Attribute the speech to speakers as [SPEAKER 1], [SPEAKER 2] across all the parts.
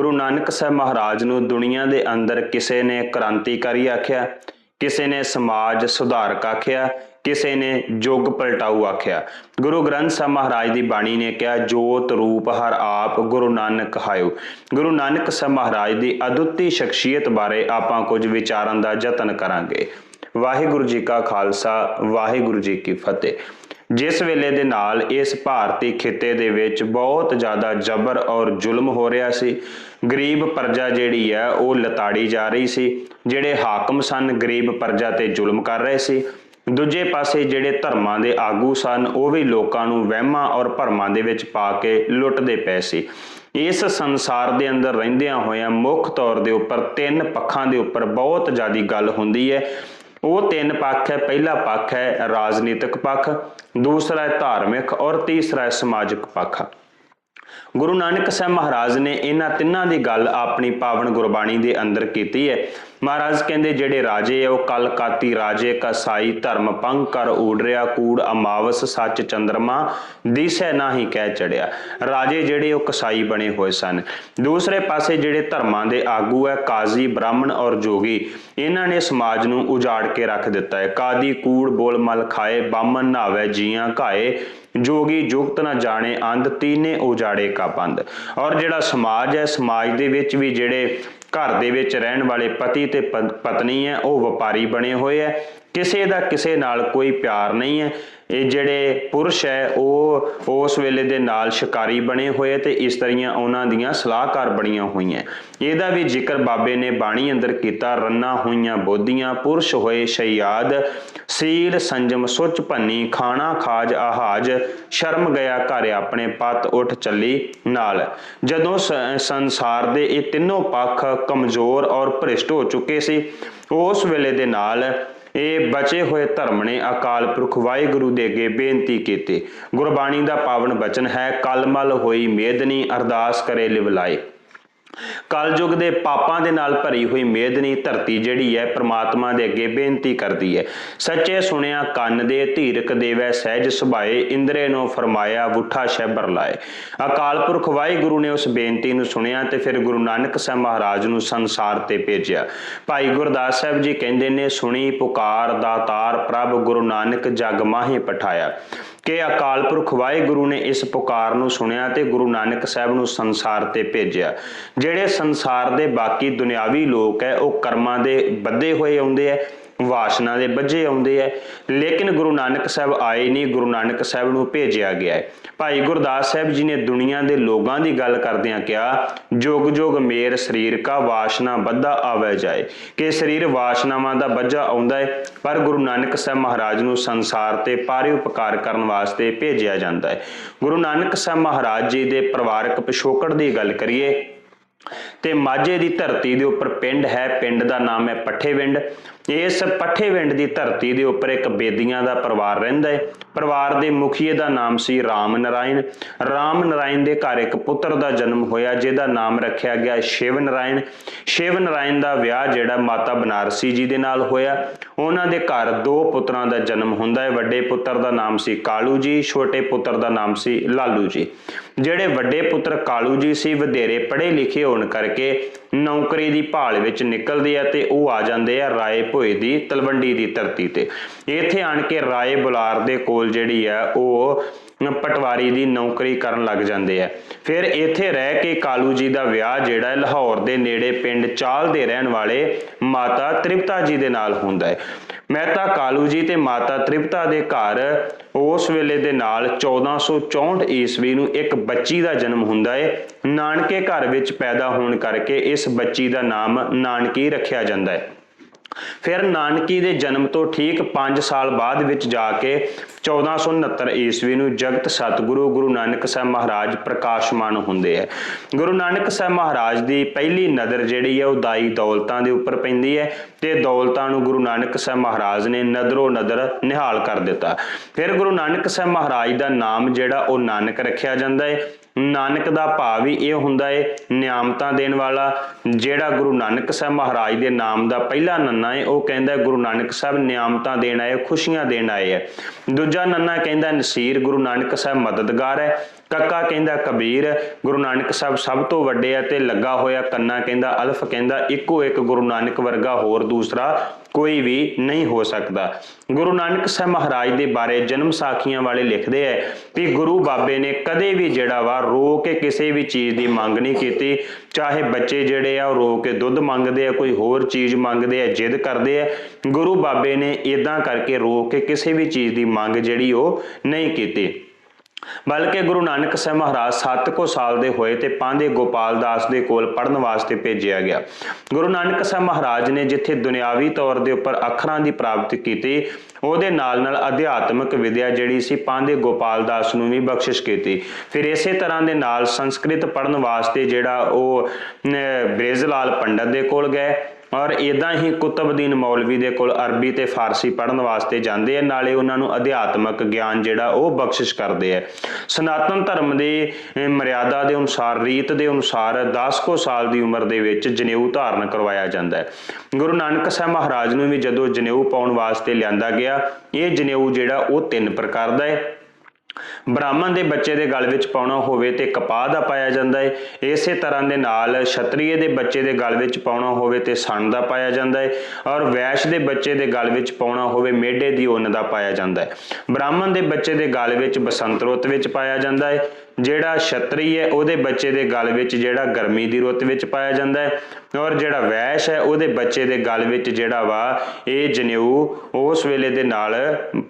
[SPEAKER 1] ਗੁਰੂ ਨਾਨਕ ਸਾਹਿਬ ਮਹਾਰਾਜ ਨੂੰ ਦੁਨੀਆ ਦੇ ਅੰਦਰ ਕਿਸੇ ਨੇ ਕ੍ਰਾਂਤੀਕਾਰੀ ਆਖਿਆ, ਕਿਸੇ ਨੇ ਸਮਾਜ ਸੁਧਾਰਕ ਆਖਿਆ, ਕਿਸੇ ਨੇ ਯੁੱਗ ਪਲਟਾਊ ਆਖਿਆ। ਗੁਰੂ ਗ੍ਰੰਥ ਸਾਹਿਬ ਮਹਾਰਾਜ ਦੀ ਬਾਣੀ ਨੇ ਕਿਹਾ, ਜੋਤ ਰੂਪ ਹਰ ਆਪ ਗੁਰੂ ਨਾਨਕ ਹਾਇਓ। ਗੁਰੂ ਨਾਨਕ ਸਾਹਿਬ ਮਹਾਰਾਜ ਦੀ ਅਦੁੱਤੀ ਸ਼ਖਸੀਅਤ ਬਾਰੇ ਆਪਾਂ ਕੁਝ ਵਿਚਾਰਾਂ ਦਾ ਯਤਨ ਕਰਾਂਗੇ। ਵਾਹਿਗੁਰੂ ਜੀ ਕਾ ਖਾਲਸਾ, ਵਾਹਿਗੁਰੂ ਜੀ ਕੀ ਫਤਿਹ। ਜਿਸ ਵੇਲੇ ਦੇ ਨਾਲ ਇਸ ਭਾਰਤੀ ਖਿੱਤੇ ਦੇ ਵਿੱਚ ਬਹੁਤ ਜ਼ਿਆਦਾ ਜ਼ਬਰ ਔਰ ਜ਼ੁਲਮ ਹੋ ਰਿਹਾ ਸੀ। ਗਰੀਬ ਪਰਜਾ ਜਿਹੜੀ ਹੈ, ਉਹ ਲਤਾੜੀ ਜਾ ਰਹੀ ਸੀ। ਜਿਹੜੇ ਹਾਕਮ ਸਨ, ਗਰੀਬ ਪਰਜਾ ਤੇ ਜ਼ੁਲਮ ਕਰ ਰਹੇ ਸੀ। ਦੂਜੇ ਪਾਸੇ ਜਿਹੜੇ ਧਰਮਾਂ ਦੇ ਆਗੂ ਸਨ, ਉਹ ਵੀ ਲੋਕਾਂ ਨੂੰ ਵਹਿਮਾਂ ਔਰ ਭਰਮਾਂ ਦੇ ਵਿੱਚ ਪਾ ਕੇ ਲੁੱਟਦੇ ਪਏ ਸੀ। ਇਸ ਸੰਸਾਰ ਦੇ ਅੰਦਰ ਰਹਿੰਦਿਆਂ ਹੋਇਆਂ ਮੁੱਖ ਤੌਰ ਦੇ ਉੱਪਰ ਤਿੰਨ ਪੱਖਾਂ ਦੇ ਉੱਪਰ ਬਹੁਤ ਜ਼ਿਆਦੀ ਗੱਲ ਹੁੰਦੀ ਹੈ। ਉਹ ਤਿੰਨ ਪੱਖ ਹੈ। ਪਹਿਲਾ ਪੱਖ ਹੈ ਰਾਜਨੀਤਿਕ ਪੱਖ, ਦੂਸਰਾ ਹੈ ਧਾਰਮਿਕ ਔਰ ਤੀਸਰਾ ਹੈ ਸਮਾਜਿਕ ਪੱਖ। ਗੁਰੂ ਨਾਨਕ ਸਾਹਿਬ ਮਹਾਰਾਜ ਨੇ ਇਹਨਾਂ ਤਿੰਨਾਂ ਦੀ ਗੱਲ ਆਪਣੀ ਪਾਵਨ ਗੁਰਬਾਣੀ ਦੇ ਅੰਦਰ ਕੀਤੀ ਹੈ। ਮਹਾਰਾਜ ਕਹਿੰਦੇ, ਜਿਹੜੇ ਰਾਜੇ ਆ, ਉਹ ਕਲਕਾਤੀ ਰਾਜੇ ਕਸਾਈ ਧਰਮ ਪੰਗ ਕਰ ਊੜ ਰਿਆ, ਕੂੜ ਅਮਾਵਸ ਸੱਚ ਚੰਦਰਮਾ ਦਿਸੈ ਨਾਹੀ ਕਹਿ ਚੜਿਆ। ਰਾਜੇ ਜਿਹੜੇ, ਉਹ ਕਸਾਈ ਬਣੇ ਹੋਏ ਸਨ। ਦੂਸਰੇ ਪਾਸੇ ਜਿਹੜੇ ਧਰਮਾਂ ਦੇ ਆਗੂ ਹੈ ਕਾਜ਼ੀ, ਬ੍ਰਾਹਮਣ ਔਰ ਜੋਗੀ, ਇਹਨਾਂ ਨੇ ਸਮਾਜ ਨੂੰ ਉਜਾੜ ਕੇ ਰੱਖ ਦਿੱਤਾ ਹੈ। ਕਾਦੀ ਕੂੜ ਬੋਲ ਮਲ ਖਾਏ ਬਾਮਨ ਨਾਵੇ ਜੀਆਂ ਘਾਏ ਜੋਗੀ ਜੁਗਤ ਨਾ ਜਾਣੇ, ਅੰਧ ਤੀਨੇ ਉਜਾੜੇ ਕਾ ਬੰਦ। ਔਰ ਜਿਹੜਾ ਸਮਾਜ ਹੈ, ਸਮਾਜ ਦੇ ਵਿੱਚ ਵੀ ਜਿਹੜੇ ਘਰ ਦੇ ਵਿੱਚ ਰਹਿਣ ਵਾਲੇ ਪਤੀ ਤੇ ਪਤਨੀ ਹੈ, ਉਹ ਵਪਾਰੀ ਬਣੇ ਹੋਏ ਹੈ। ਕਿਸੇ ਦਾ ਕਿਸੇ ਨਾਲ ਕੋਈ ਪਿਆਰ ਨਹੀਂ ਹੈ। ਇਹ ਜਿਹੜੇ ਪੁਰਸ਼ ਹੈ, ਉਹ ਉਸ ਵੇਲੇ ਦੇ ਨਾਲ ਸ਼ਿਕਾਰੀ ਬਣੇ ਹੋਏ ਤੇ ਇਸ ਇਸਤਰੀਆਂ ਉਹਨਾਂ ਦੀਆਂ ਸਲਾਹਕਾਰ ਬਣੀਆਂ ਹੋਈਆਂ। ਇਹਦਾ ਵੀ ਜ਼ਿਕਰ ਬਾਬੇ ਨੇ ਬਾਣੀ ਅੰਦਰ ਕੀਤਾ, ਰੰਨਾ ਹੋਈਆਂ ਬੋਧੀਆਂ, ਪੁਰਸ਼ ਹੋਏ ਸ਼ਯਾਦ ਸੀਲ ਸੰਜਮ ਸੁਚ ਭੰਨੀ, ਖਾਣਾ ਖਾਜ ਆਹਾਜ, ਸ਼ਰਮ ਗਿਆ ਘਰ ਆਪਣੇ ਪਤ ਉੱਠ ਚੱਲੀ ਨਾਲ। ਜਦੋਂ ਸ- ਸੰਸਾਰ ਦੇ ਇਹ ਤਿੰਨੋਂ ਪੱਖ ਕਮਜ਼ੋਰ ਔਰ ਭ੍ਰਿਸ਼ਟ ਹੋ ਚੁੱਕੇ ਸੀ, ਉਸ ਵੇਲੇ ਦੇ ਨਾਲ ਇਹ ਬਚੇ ਹੋਏ ਧਰਮ ਨੇ ਅਕਾਲ ਪੁਰਖ ਵਾਹਿਗੁਰੂ ਦੇ ਅੱਗੇ ਬੇਨਤੀ ਕੀਤੀ। ਗੁਰਬਾਣੀ ਦਾ ਪਾਵਨ ਬਚਨ ਹੈ, ਕਲਮਲ ਹੋਈ ਮੇਦਨੀ ਅਰਦਾਸ ਕਰੇ ਲਿਵਲਾਏ। ਕਲਯੁਗ ਦੇ ਪਾਪਾਂ ਦੇ ਨਾਲ ਭਰੀ ਹੋਈ ਮੇਦਨੀ ਧਰਤੀ ਜਿਹੜੀ ਹੈ ਪ੍ਰਮਾਤਮਾ ਦੇ ਅੱਗੇ ਬੇਨਤੀ ਕਰਦੀ ਹੈ। ਸੱਚੇ ਸੁਣਿਆ ਕੰਨ ਦੇ ਧੀਰਕ ਦੇਵੈ, ਸਹਿਜ ਸੁਭਾਏ ਇੰਦਰੇ ਨੂੰ ਫਰਮਾਇਆ, ਵੁੱਠਾ ਸ਼ੈਬਰ ਲਾਏ। ਅਕਾਲ ਪੁਰਖ ਵਾਹਿਗੁਰੂ ਨੇ ਉਸ ਬੇਨਤੀ ਨੂੰ ਸੁਣਿਆ ਤੇ ਫਿਰ ਗੁਰੂ ਨਾਨਕ ਸਾਹਿਬ ਮਹਾਰਾਜ ਨੂੰ ਸੰਸਾਰ ਤੇ ਭੇਜਿਆ। ਭਾਈ ਗੁਰਦਾਸ ਸਾਹਿਬ ਜੀ ਕਹਿੰਦੇ ਨੇ, ਸੁਣੀ ਪੁਕਾਰ ਦਾਤਾਰ ਪ੍ਰਭ ਗੁਰੂ ਨਾਨਕ ਜਗ ਮਾਹੇ ਪਠਾਇਆ। ਕਿ ਅਕਾਲ ਪੁਰਖ ਵਾਹਿਗੁਰੂ ਨੇ ਇਸ ਪੁਕਾਰ ਨੂੰ ਸੁਣਿਆ ਤੇ ਗੁਰੂ ਨਾਨਕ ਸਾਹਿਬ ਨੂੰ ਸੰਸਾਰ ਤੇ ਭੇਜਿਆ। ਜਿਹੜੇ ਸੰਸਾਰ ਦੇ ਬਾਕੀ ਦੁਨਿਆਵੀ ਲੋਕ ਹੈ, ਉਹ ਕਰਮਾਂ ਦੇ ਬੱਧੇ ਹੋਏ ਆਉਂਦੇ ਹੈ ਵਾਸ਼ਨਾ ਦੇ ਬੱਝੇ ਆਉਂਦੇ ਐ। ਲੇਕਿਨ ਗੁਰੂ ਨਾਨਕ ਸਾਹਿਬ ਆਏ ਨਹੀਂ, ਗੁਰੂ ਨਾਨਕ ਸਾਹਿਬ ਨੂੰ ਭੇਜਿਆ ਗਿਆ ਹੈ ਭਾਈ ਗੁਰਦਾਸ ਸਾਹਿਬ ਜੀ ਨੇ ਦੁਨੀਆ ਦੇ ਲੋਕਾਂ ਦੀ ਗੱਲ ਕਰਦਿਆਂ ਕਿਹਾ, ਜੁਗ ਜੁਗ ਮੇਰ ਸਰੀਰ ਕਾ ਵਾਸ਼ਨਾ ਬੱਧਾ ਆਵੇ ਜਾਏ। ਕਿ ਸਰੀਰ ਵਾਸ਼ਨਾਵਾਂ ਦਾ ਬੱਝਾ ਆਉਂਦਾ ਹੈ ਪਰ ਗੁਰੂ ਨਾਨਕ ਸਾਹਿਬ ਮਹਾਰਾਜ ਨੂੰ ਸੰਸਾਰ ਤੇ ਪਾਰੇ ਉਪਕਾਰ ਕਰਨ ਵਾਸਤੇ ਭੇਜਿਆ ਜਾਂਦਾ ਹੈ ਗੁਰੂ ਨਾਨਕ ਸਾਹਿਬ ਮਹਾਰਾਜ ਜੀ ਦੇ ਪਰਿਵਾਰਕ ਪਿਛੋਕੜ ਦੀ ਗੱਲ ਕਰੀਏ, ਤੇ ਮਾਝੇ ਦੀ ਧਰਤੀ ਦੇ ਉੱਪਰ ਪਿੰਡ ਹੈ, ਪਿੰਡ ਦਾ ਨਾਮ ਹੈ ਪੱਠੇਵਿੰਡ ਇਸ ਪੱਠੇਵਿੰਡ ਦੀ ਧਰਤੀ ਦੇ ਉੱਪਰ ਇੱਕ ਬੇਦੀਆਂ ਦਾ ਪਰਿਵਾਰ ਰਹਿੰਦਾ ਹੈ। ਪਰਿਵਾਰ ਦੇ ਮੁਖੀਏ ਦਾ ਨਾਮ ਸੀ ਰਾਮ ਨਰਾਇਣ। ਰਾਮ ਨਰਾਇਣ ਦੇ ਘਰ ਇੱਕ ਪੁੱਤਰ ਦਾ ਜਨਮ ਹੋਇਆ, ਜਿਹਦਾ ਨਾਮ ਰੱਖਿਆ ਗਿਆ ਸ਼ਿਵ ਨਰਾਇਣ। ਸ਼ਿਵ ਨਰਾਇਣ ਦਾ ਵਿਆਹ ਜਿਹੜਾ ਮਾਤਾ ਬਨਾਰਸੀ ਜੀ ਦੇ ਨਾਲ ਹੋਇਆ। ਉਹਨਾਂ ਦੇ ਘਰ ਦੋ ਪੁੱਤਰਾਂ ਦਾ ਜਨਮ ਹੁੰਦਾ ਹੈ। ਵੱਡੇ ਪੁੱਤਰ ਦਾ ਨਾਮ ਸੀ ਕਾਲੂ ਜੀ, ਛੋਟੇ ਪੁੱਤਰ ਦਾ ਨਾਮ ਸੀ ਲਾਲੂ ਜੀ। ਜਿਹੜੇ ਵੱਡੇ ਪੁੱਤਰ ਕਾਲੂ ਜੀ ਸੀ, ਵਧੇਰੇ ਪੜ੍ਹੇ ਲਿਖੇ ਹੋਣ ਕਰਕੇ ਨੌਕਰੀ ਦੀ ਭਾਲ ਵਿੱਚ ਨਿਕਲਦੇ ਆ ਤੇ ਉਹ ਆ ਜਾਂਦੇ ਆ ਰਾਏ ਭੋਏ ਦੀ ਤਲਵੰਡੀ ਦੀ ਧਰਤੀ ਤੇ। ਇੱਥੇ ਆਣ ਕੇ ਰਾਏ ਬੁਲਾਰ ਦੇ ਕੋਲ ਜਿਹੜੀ ਆ, ਉਹ ਪਟਵਾਰੀ ਦੀ ਨੌਕਰੀ ਕਰਨ ਲੱਗ ਜਾਂਦੇ ਆ। ਫਿਰ ਇੱਥੇ ਰਹਿ ਕੇ ਕਾਲੂ ਜੀ ਦਾ ਵਿਆਹ ਜਿਹੜਾ ਲਾਹੌਰ ਦੇ ਨੇੜੇ ਪਿੰਡ ਚਾਲ ਦੇ ਰਹਿਣ ਵਾਲੇ ਮਾਤਾ ਤ੍ਰਿਪਤਾ ਜੀ ਦੇ ਨਾਲ ਹੁੰਦਾ ਹੈ। ਮਹਿਤਾ ਕਾਲੂ ਜੀ ਤੇ ਮਾਤਾ ਤ੍ਰਿਪਤਾ ਦੇ ਘਰ ਉਸ ਵੇਲੇ ਦੇ ਨਾਲ 1464 ਈਸਵੀ ਨੂੰ ਇੱਕ ਬੱਚੀ ਦਾ ਜਨਮ ਹੁੰਦਾ ਹੈ ਨਾਨਕੇ ਘਰ ਵਿੱਚ ਪੈਦਾ ਹੋਣ ਕਰਕੇ ਇਸ ਬੱਚੀ ਦਾ ਨਾਮ ਨਾਨਕੀ ਰੱਖਿਆ ਜਾਂਦਾ ਹੈ ਫਿਰ ਨਾਨਕੀ ਦੇ ਜਨਮ ਤੋਂ ਠੀਕ 5 ਸਾਲ ਬਾਅਦ ਵਿੱਚ ਜਾ ਕੇ 1469 ਈਸਵੀ ਨੂੰ ਜਗਤ ਸਤਿਗੁਰੂ ਗੁਰੂ ਨਾਨਕ ਸਾਹਿਬ ਮਹਾਰਾਜ ਪ੍ਰਕਾਸ਼ਮਾਨ ਹੁੰਦੇ ਹੈ। ਗੁਰੂ ਨਾਨਕ ਸਾਹਿਬ ਮਹਾਰਾਜ ਦੀ ਪਹਿਲੀ ਨਜ਼ਰ ਜਿਹੜੀ ਹੈ ਉਹ ਦਾਈ ਦੌਲਤਾਂ ਦੇ ਉੱਪਰ ਪੈਂਦੀ ਹੈ ਤੇ ਦੌਲਤਾਂ ਨੂੰ ਗੁਰੂ ਨਾਨਕ ਸਾਹਿਬ ਮਹਾਰਾਜ ਨੇ ਨਦਰੋ ਨਦਰ ਨਿਹਾਲ ਕਰ ਦਿੱਤਾ। ਫਿਰ ਗੁਰੂ ਨਾਨਕ ਸਾਹਿਬ ਮਹਾਰਾਜ ਦਾ ਨਾਮ ਜਿਹੜਾ ਉਹ ਨਾਨਕ ਰੱਖਿਆ ਜਾਂਦਾ ਹੈ। ਨਾਨਕ ਦਾ ਭਾਵ ਹੀ ਇਹ ਹੁੰਦਾ ਹੈ, ਨਿਆਮਤਾਂ ਦੇਣ ਵਾਲਾ ਜਿਹੜਾ ਗੁਰੂ ਨਾਨਕ ਸਾਹਿਬ ਮਹਾਰਾਜ ਦੇ ਨਾਮ ਦਾ ਪਹਿਲਾ ਨੰਨਾ ਹੈ, ਉਹ ਕਹਿੰਦਾ ਗੁਰੂ ਨਾਨਕ ਸਾਹਿਬ ਨਿਆਮਤਾਂ ਦੇਣ ਆਏ, ਖੁਸ਼ੀਆਂ ਦੇਣ ਆਏ ਹੈ। ਦੂਜਾ ਨੰਨਾ ਕਹਿੰਦਾ ਨਸੀਰ ਗੁਰੂ ਨਾਨਕ ਸਾਹਿਬ ਮਦਦਗਾਰ ਹੈ। ਕੱਕਾ ਕਹਿੰਦਾ ਕਬੀਰ, ਗੁਰੂ ਨਾਨਕ ਸਾਹਿਬ ਸਭ ਤੋਂ ਵੱਡੇ ਆ ਤੇ ਲੱਗਾ ਹੋਇਆ ਕੰਨਾ ਕਹਿੰਦਾ ਅਲਫ ਕਹਿੰਦਾ ਇੱਕੋ ਇੱਕ ਗੁਰੂ ਨਾਨਕ ਵਰਗਾ ਹੋਰ ਦੂਸਰਾ ਕੋਈ ਵੀ ਨਹੀਂ ਹੋ ਸਕਦਾ। ਗੁਰੂ ਨਾਨਕ ਸਾਹਿਬ ਮਹਾਰਾਜ ਦੇ ਬਾਰੇ ਜਨਮ ਸਾਖੀਆਂ ਵਾਲੇ ਲਿਖਦੇ ਐ ਕਿ ਗੁਰੂ ਬਾਬੇ ਨੇ ਕਦੇ ਵੀ ਜਿਹੜਾ ਵਾ ਰੋ ਕੇ ਕਿਸੇ ਵੀ ਚੀਜ਼ ਦੀ ਮੰਗ ਨਹੀਂ ਕੀਤੀ। ਚਾਹੇ ਬੱਚੇ ਜਿਹੜੇ ਆ ਉਹ ਰੋ ਕੇ ਦੁੱਧ ਮੰਗਦੇ ਆ, ਕੋਈ ਹੋਰ ਚੀਜ਼ ਮੰਗਦੇ ਆ, ਜਿੱਦ ਕਰਦੇ ਆ, ਗੁਰੂ ਬਾਬੇ ਨੇ ਇਦਾਂ ਕਰਕੇ ਰੋ ਕੇ ਕਿਸੇ ਵੀ ਚੀਜ਼ ਦੀ ਮੰਗ ਜਿਹੜੀ ਉਹ ਨਹੀਂ ਕੀਤੀ। ਬਲਕਿ ਗੁਰੂ ਨਾਨਕ ਸਾਹਿਬ ਮਹਾਰਾਜ 7 ਕੋ ਸਾਲ ਦੇ ਹੋਏ ਤੇ ਪਾਂਦੇ ਗੋਪਾਲ ਦਾਸ ਦੇ ਕੋਲ ਪੜਨ ਵਾਸਤੇ ਭੇਜਿਆ ਗਿਆ। ਗੁਰੂ ਨਾਨਕ ਸਾਹਿਬ ਮਹਾਰਾਜ ਨੇ ਜਿੱਥੇ ਦੁਨਿਆਵੀ ਤੌਰ ਦੇ ਉੱਪਰ ਅੱਖਰਾਂ ਦੀ ਪ੍ਰਾਪਤੀ ਕੀਤੀ ਉਹਦੇ ਨਾਲ ਨਾਲ ਅਧਿਆਤਮਿਕ ਵਿਦਿਆ ਜਿਹੜੀ ਸੀ ਪਾਂਦੇ ਗੋਪਾਲ ਦਾਸ ਨੂੰ ਵੀ ਬਖਸ਼ਿਸ਼ ਕੀਤੀ। ਫਿਰ ਇਸੇ ਤਰ੍ਹਾਂ ਦੇ ਨਾਲ ਸੰਸਕ੍ਰਿਤ ਪੜਨ ਵਾਸਤੇ ਜਿਹੜਾ ਉਹ ਅਮ, ਬ੍ਰਿਜ ਪੰਡਤ ਦੇ ਕੋਲ ਗਏ। ਔਰ ਇਦਾਂ ਹੀ ਕੁਤਬਦੀਨ ਮੌਲਵੀ ਦੇ ਕੋਲ ਅਰਬੀ ਤੇ ਫਾਰਸੀ ਪੜਨ ਵਾਸਤੇ ਜਾਂਦੇ ਆ, ਨਾਲੇ ਉਹਨਾਂ ਨੂੰ ਅਧਿਆਤਮਕ ਗਿਆਨ ਜਿਹੜਾ ਉਹ ਬਖਸ਼ਿਸ਼ ਕਰਦੇ ਆ। ਸਨਾਤਨ ਧਰਮ ਦੇ ਮਰਿਆਦਾ ਦੇ ਅਨੁਸਾਰ, ਰੀਤ ਦੇ ਅਨੁਸਾਰ 10 ਕੋ ਸਾਲ ਦੀ ਉਮਰ ਦੇ ਵਿੱਚ ਜਨੇਊ ਧਾਰਨ ਕਰਵਾਇਆ ਜਾਂਦਾ ਹੈ। ਗੁਰੂ ਨਾਨਕ ਸਾਹਿਬ ਮਹਾਰਾਜ ਨੂੰ ਵੀ ਜਦੋਂ ਜਨੇਊ ਪਾਉਣ ਵਾਸਤੇ ਲਿਆਂਦਾ ਗਿਆ, ਇਹ ਜਨੇਊ ਜਿਹੜਾ ਉਹ ਤਿੰਨ ਪ੍ਰਕਾਰ ਦਾ ਹੈ। ਬ੍ਰਾਹਮਣ ਦੇ ਬੱਚੇ ਦੇ ਗਲ ਵਿੱਚ ਪਾਉਣਾ ਹੋਵੇ ਤੇ ਕਪਾਹ ਦਾ ਪਾਇਆ ਜਾਂਦਾ ਹੈ ਇਸੇ ਤਰ੍ਹਾਂ ਦੇ ਨਾਲ ਛਤਰੀਏ ਦੇ ਬੱਚੇ ਦੇ ਗਲ ਵਿੱਚ ਪਾਉਣਾ ਹੋਵੇ ਤੇ ਸਣ ਦਾ ਪਾਇਆ ਜਾਂਦਾ ਹੈ ਔਰ ਵੈਸ਼ ਦੇ ਬੱਚੇ ਦੇ ਗਲ ਵਿੱਚ ਪਾਉਣਾ ਹੋਵੇ ਮੇਢੇ ਦੀ ਉਨ ਦਾ ਪਾਇਆ ਜਾਂਦਾ ਹੈ ਬ੍ਰਾਹਮਣ ਦੇ ਬੱਚੇ ਦੇ ਗਲ ਵਿੱਚ ਬਸੰਤ ਰੁੱਤ ਵਿੱਚ ਪਾਇਆ ਜਾਂਦਾ ਹੈ ਜਿਹੜਾ ਛਤਰੀ ਹੈ, ਉਹਦੇ ਬੱਚੇ ਦੇ ਗਲ ਵਿੱਚ ਜਿਹੜਾ ਗਰਮੀ ਦੀ ਰੁੱਤ ਵਿੱਚ ਪਾਇਆ ਜਾਂਦਾ ਹੈ ਔਰ ਜਿਹੜਾ ਵੈਸ਼ ਹੈ, ਉਹਦੇ ਬੱਚੇ ਦੇ ਗਲ ਵਿੱਚ ਜਿਹੜਾ ਵਾ, ਇਹ ਜਨੇਊ ਉਸ ਵੇਲੇ ਦੇ ਨਾਲ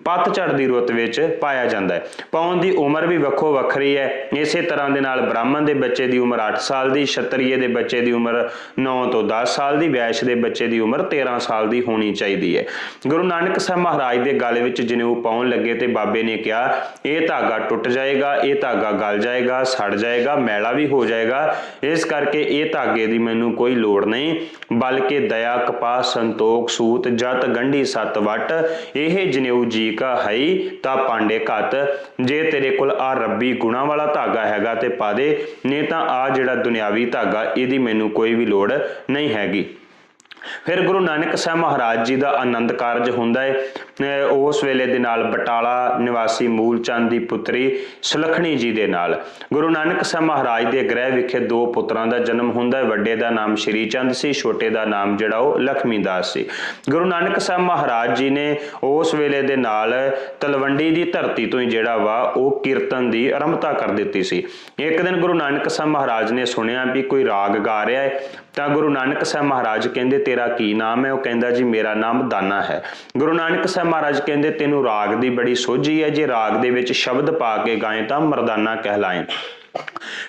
[SPEAKER 1] ਪਤਝੜ ਦੀ ਰੁੱਤ ਵਿੱਚ ਪਾਇਆ ਜਾਂਦਾ ਹੈ। ਪਾਉਣ ਦੀ ਉਮਰ ਵੀ ਵੱਖੋ ਵੱਖਰੀ ਹੈ। ਇਸੇ ਤਰ੍ਹਾਂ ਦੇ ਨਾਲ ਬ੍ਰਾਹਮਣ ਦੇ ਬੱਚੇ ਦੀ ਉਮਰ 8 ਸਾਲ ਦੀ, ਛਤਰੀਏ ਦੇ ਬੱਚੇ ਦੀ ਉਮਰ 9 ਤੋਂ 10 ਸਾਲ ਦੀ, ਵੈਸ਼ ਦੇ ਬੱਚੇ ਦੀ ਉਮਰ 13 ਸਾਲ ਦੀ ਹੋਣੀ ਚਾਹੀਦੀ ਹੈ। ਗੁਰੂ ਨਾਨਕ ਸਾਹਿਬ ਮਹਾਰਾਜ ਦੇ ਗਲ ਵਿੱਚ ਜਨੇਊ ਪਾਉਣ ਲੱਗੇ ਤੇ ਬਾਬੇ ਨੇ ਕਿਹਾ, ਇਹ ਧਾਗਾ ਟੁੱਟ ਜਾਏਗਾ, ਇਹ ਧਾਗਾ ਗਲ ਜਾਏਗਾ, ਸੜ ਜਾਏਗਾ, ਮੈਲਾ ਵੀ ਹੋ ਜਾਏਗਾ। ਇਸ ਕਰਕੇ ਇਹ ਧਾਗੇ ਦੀ ਮੈਨੂੰ ਕੋਈ ਲੋੜ ਨਹੀਂ, ਬਲਕਿ ਦਇਆ, ਕਪਾਹ, ਸੰਤੋਖ, ਸੂਤ, ਜਤ, ਗੰਢੀ, ਸਤ, ਵਟ, ਇਹ ਜਨੇਊ ਜੀ ਕਾ ਹਈ, ਤਾਂ ਪਾਂਡੇ ਘਤ। ਜੇ ਤੇਰੇ ਕੋਲ ਆ ਰੱਬੀ ਗੁਣਾ ਵਾਲਾ ਧਾਗਾ ਹੈਗਾ ਤੇ ਪਾ ਦੇ, ਨਹੀਂ ਤਾਂ ਆ ਜਿਹੜਾ ਦੁਨਿਆਵੀ ਧਾਗਾ, ਇਹਦੀ ਮੈਨੂੰ ਕੋਈ ਵੀ ਲੋੜ ਨਹੀਂ ਹੈਗੀ। ਫਿਰ ਗੁਰੂ ਨਾਨਕ ਸਾਹਿਬ ਮਹਾਰਾਜ ਜੀ ਦਾ ਆਨੰਦ ਕਾਰਜ ਹੁੰਦਾ ਹੈ ਅਹ ਉਸ ਵੇਲੇ ਦੇ ਨਾਲ ਬਟਾਲਾ ਨਿਵਾਸੀ ਮੂਲਚੰਦ ਦੀ ਪੁੱਤਰੀ ਸੁਲਖਣੀ ਜੀ ਦੇ ਨਾਲ। ਗੁਰੂ ਨਾਨਕ ਸਾਹਿਬ ਮਹਾਰਾਜ ਦੇ ਗ੍ਰਹਿ ਵਿਖੇ ਦੋ ਪੁੱਤਰਾਂ ਦਾ ਜਨਮ ਹੁੰਦਾ ਹੈ ਵੱਡੇ ਦਾ ਨਾਮ ਸ਼੍ਰੀ ਚੰਦ ਸੀ, ਛੋਟੇ ਦਾ ਨਾਮ ਜਿਹੜਾ ਉਹ ਲਖਮੀ ਦਾਸ ਸੀ। ਗੁਰੂ ਨਾਨਕ ਸਾਹਿਬ ਮਹਾਰਾਜ ਜੀ ਨੇ ਉਸ ਵੇਲੇ ਦੇ ਨਾਲ ਤਲਵੰਡੀ ਦੀ ਧਰਤੀ ਤੋਂ ਹੀ ਜਿਹੜਾ ਵਾ ਉਹ ਕੀਰਤਨ ਦੀ ਆਰੰਭਤਾ ਕਰ ਦਿੱਤੀ ਸੀ। ਇੱਕ ਦਿਨ ਗੁਰੂ ਨਾਨਕ ਸਾਹਿਬ ਮਹਾਰਾਜ ਨੇ ਸੁਣਿਆ ਵੀ ਕੋਈ ਰਾਗ ਗਾ ਰਿਹਾ ਹੈ ਤਾਂ ਗੁਰੂ ਨਾਨਕ ਸਾਹਿਬ ਮਹਾਰਾਜ ਕਹਿੰਦੇ, ਤੇਰਾ ਕੀ ਨਾਮ ਹੈ? ਉਹ ਕਹਿੰਦਾ, ਜੀ, ਮੇਰਾ ਨਾਮ ਦਾਨਾ ਹੈ। ਗੁਰੂ ਨਾਨਕ ਸਾਹਿਬ ਮਹਾਰਾਜ ਕਹਿੰਦੇ, ਤੈਨੂੰ ਰਾਗ ਦੀ ਬੜੀ ਸੋਝੀ ਹੈ। ਜੇ ਰਾਗ ਦੇ ਵਿੱਚ ਸ਼ਬਦ ਪਾ ਕੇ ਗਾਏ ਤਾਂ ਮਰਦਾਨਾ ਕਹਿਲਾਏ।